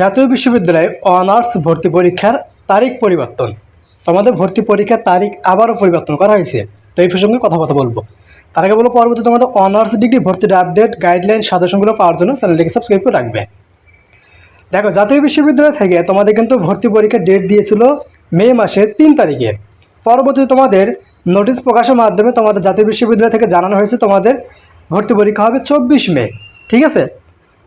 জাতীয় বিশ্ববিদ্যালয়ে অনার্স ভর্তি পরীক্ষার তারিখ পরিবর্তন। তোমাদের ভর্তি পরীক্ষার তারিখ আবারও পরিবর্তন করা হয়েছে। তো এই প্রসঙ্গে কথা কথা বলব। তার আগে বলব পরবর্তী তোমাদের অনার্স ডিগ্রি ভর্তির আপডেট, গাইডলাইন, সাজেশনগুলো পাওয়ার জন্য চ্যানেলটিকে সাবস্ক্রাইব করে রাখবে। দেখো, জাতীয় বিশ্ববিদ্যালয় থেকে তোমাদের কিন্তু ভর্তি পরীক্ষার ডেট দিয়েছিল মে মাসের তিন তারিখে। পরবর্তীতে তোমাদের নোটিশ প্রকাশের মাধ্যমে তোমাদের জাতীয় বিশ্ববিদ্যালয় থেকে জানানো হয়েছে তোমাদের ভর্তি পরীক্ষা হবে চব্বিশ মে। ঠিক আছে?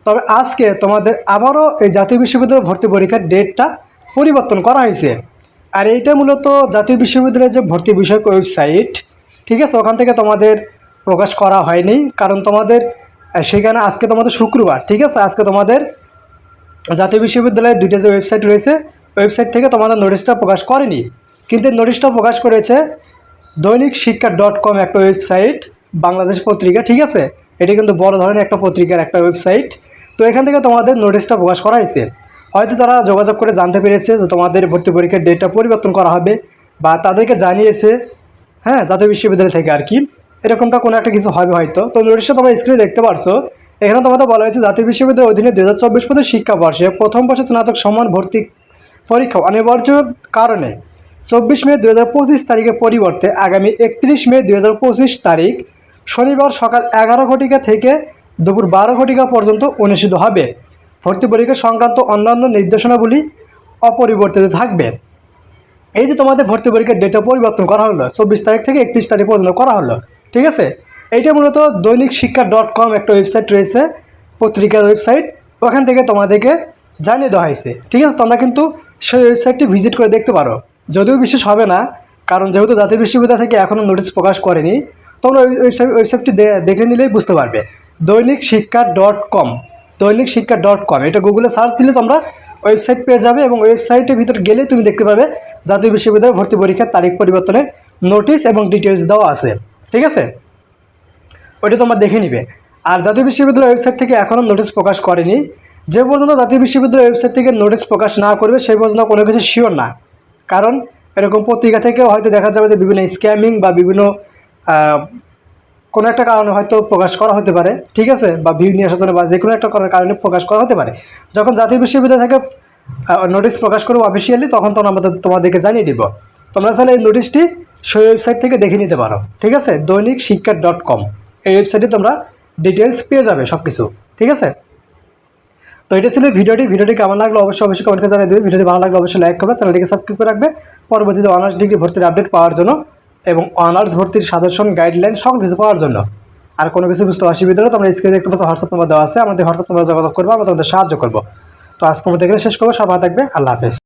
তবে আজকে তোমাদের আবারও এই জাতীয় বিশ্ববিদ্যালয় ভর্তি পরীক্ষার ডেটটা পরিবর্তন করা হয়েছে। আর এইটা মূলত জাতীয় বিশ্ববিদ্যালয়ের যে ভর্তি বিষয়ক ওয়েবসাইট, ঠিক আছে? ওখান থেকে তোমাদের প্রকাশ করা হয়নি। কারণ তোমাদের সেখানে আজকে তোমাদের শুক্রবার, ঠিক আছে? আজকে তোমাদের জাতীয় বিশ্ববিদ্যালয়ের দুইটা যে ওয়েবসাইট রয়েছে, ওয়েবসাইট থেকে তোমাদের নোটিশটা প্রকাশ করেনি। কিন্তু নোটিশটা প্রকাশ করেছে দৈনিক শিক্ষা ডট কম একটা ওয়েবসাইট, বাংলাদেশ পত্রিকা, ঠিক আছে? এটি কিন্তু বড় ধরনের একটা পত্রিকার একটা ওয়েবসাইট। তো এখান থেকে তোমাদের নোটিশটা প্রকাশ করা হয়েছে। হয়তো তারা যোগাযোগ করে জানতে পেরেছে যে তোমাদের ভর্তি পরীক্ষার ডেটটা পরিবর্তন করা হবে বা তাদেরকে জানিয়েছে হ্যাঁ জাতীয় বিশ্ববিদ্যালয় থেকে আর কি। এরকমটা কোনো একটা কিছু হবে হয়তো। তো নোটিশটা তোমরা স্ক্রিনে দেখতে পারছ। এখানে তোমাদের বলা হয়েছে, জাতীয় বিশ্ববিদ্যালয়ের অধীনে দু হাজার চব্বিশ পদের শিক্ষাবর্ষে প্রথম বর্ষে স্নাতক সমান ভর্তি পরীক্ষা অনিবার্য কারণে চব্বিশ মে দু হাজার পঁচিশ তারিখের পরিবর্তে আগামী একত্রিশ মে দু হাজার পঁচিশ তারিখ শনিবার সকাল এগারো ঘটিকা থেকে দুপুর বারো ঘটিকা পর্যন্ত অনুষ্ঠিত হবে। ভর্তি পরীক্ষা সংক্রান্ত অন্যান্য নির্দেশনাবলী অপরিবর্তিত থাকবে। এই যে তোমাদের ভর্তি পরীক্ষার ডেটা পরিবর্তন করা হলো, চব্বিশ তারিখ থেকে একত্রিশ তারিখ পর্যন্ত করা হলো, ঠিক আছে? এইটা মূলত দৈনিক শিক্ষা ডট কম একটা ওয়েবসাইট রয়েছে, পত্রিকার ওয়েবসাইট ওখান থেকে তোমাদেরকে জানিয়ে দেওয়া হয়েছে, ঠিক আছে? তোমরা কিন্তু সেই ওয়েবসাইটটি ভিজিট করে দেখতে পারো। যদিও বিশেষ হবে না, কারণ যেহেতু জাতীয় বিশ্ববিদ্যালয় থেকে এখনও নোটিশ প্রকাশ করেনি, তোমরা ওয়েবসাইট ওয়েবসাইটটি দেখে নিলেই বুঝতে পারবে। দৈনিক শিক্ষা ডট কম দৈনিক শিক্ষা ডট কম, এটা গুগলে সার্চ দিলে তোমরা ওয়েবসাইট পেয়ে যাবে এবং ওয়েবসাইটের ভিতর গেলে তুমি দেখতে পাবে জাতীয় বিশ্ববিদ্যালয়ে ভর্তি পরীক্ষার তারিখ পরিবর্তনের নোটিশ এবং ডিটেলস দেওয়া আছে, ঠিক আছে? ওইটা তোমরা দেখে নিবে। আর জাতীয় বিশ্ববিদ্যালয় ওয়েবসাইট থেকে এখনও নোটিশ প্রকাশ করেনি। যে পর্যন্ত জাতীয় বিশ্ববিদ্যালয় ওয়েবসাইট থেকে নোটিশ প্রকাশ না করবে, সেই পর্যন্ত কোনো কিছু শিওর না। কারণ এরকম পত্রিকা থেকেও হয়তো দেখা যাবে যে বিভিন্ন স্ক্যামিং বা বিভিন্ন কোনো একটা কারণে হয়তো প্রকাশ করা হতে পারে, ঠিক আছে? বা ভিউ নিয়ে আসার জন্য বা যে কোনো একটা কারণে- প্রকাশ করা হতে পারে। যখন জাতীয় বিশ্ববিদ্যালয় থেকে নোটিশ প্রকাশ করব অফিসিয়ালি তখন তখন আমাদের, তোমাদেরকে জানিয়ে দিব। তোমরা চাইলে এই নোটিশটি সেই ওয়েবসাইট থেকে দেখে নিতে পারো, ঠিক আছে? দৈনিক শিক্ষা ডট কম এই ওয়েবসাইটে তোমরা ডিটেলস পেয়ে যাবে সব কিছু ঠিক আছে? তো এটা ছিল ভিডিওটি। ভিডিওটি কেমন লাগল অবশ্যই অবশ্যই কমেন্টে জানিয়ে দেবে। ভিডিওটি ভালো লাগলে অবশ্যই লাইক করবে চ্যানেলটিকে সাবস্ক্রাইব করে রাখবে। পরবর্তীতে অনার্স ডিগ্রি ভর্তির আপডেট পাওয়ার জন্য এবং অনার্স ভর্তির সাজেশন গাইডলাইন সব কিছু পাওয়ার জন্য। আর কোনো কিছু বুঝতে অসুবিধা হলে তোমরা স্ক্রিনে দেখতে পাচ্ছ হোয়াটসঅ্যাপ নাম্বার দেওয়া আছে, আমাদের হোয়াটসঅ্যাপ নাম্বার যোগাযোগ করব, আমরা তোমাদের সাহায্য করব। তো আজকের মধ্যে এখানে শেষ করব সব ভালো থাকবে, আল্লাহ হাফেজ।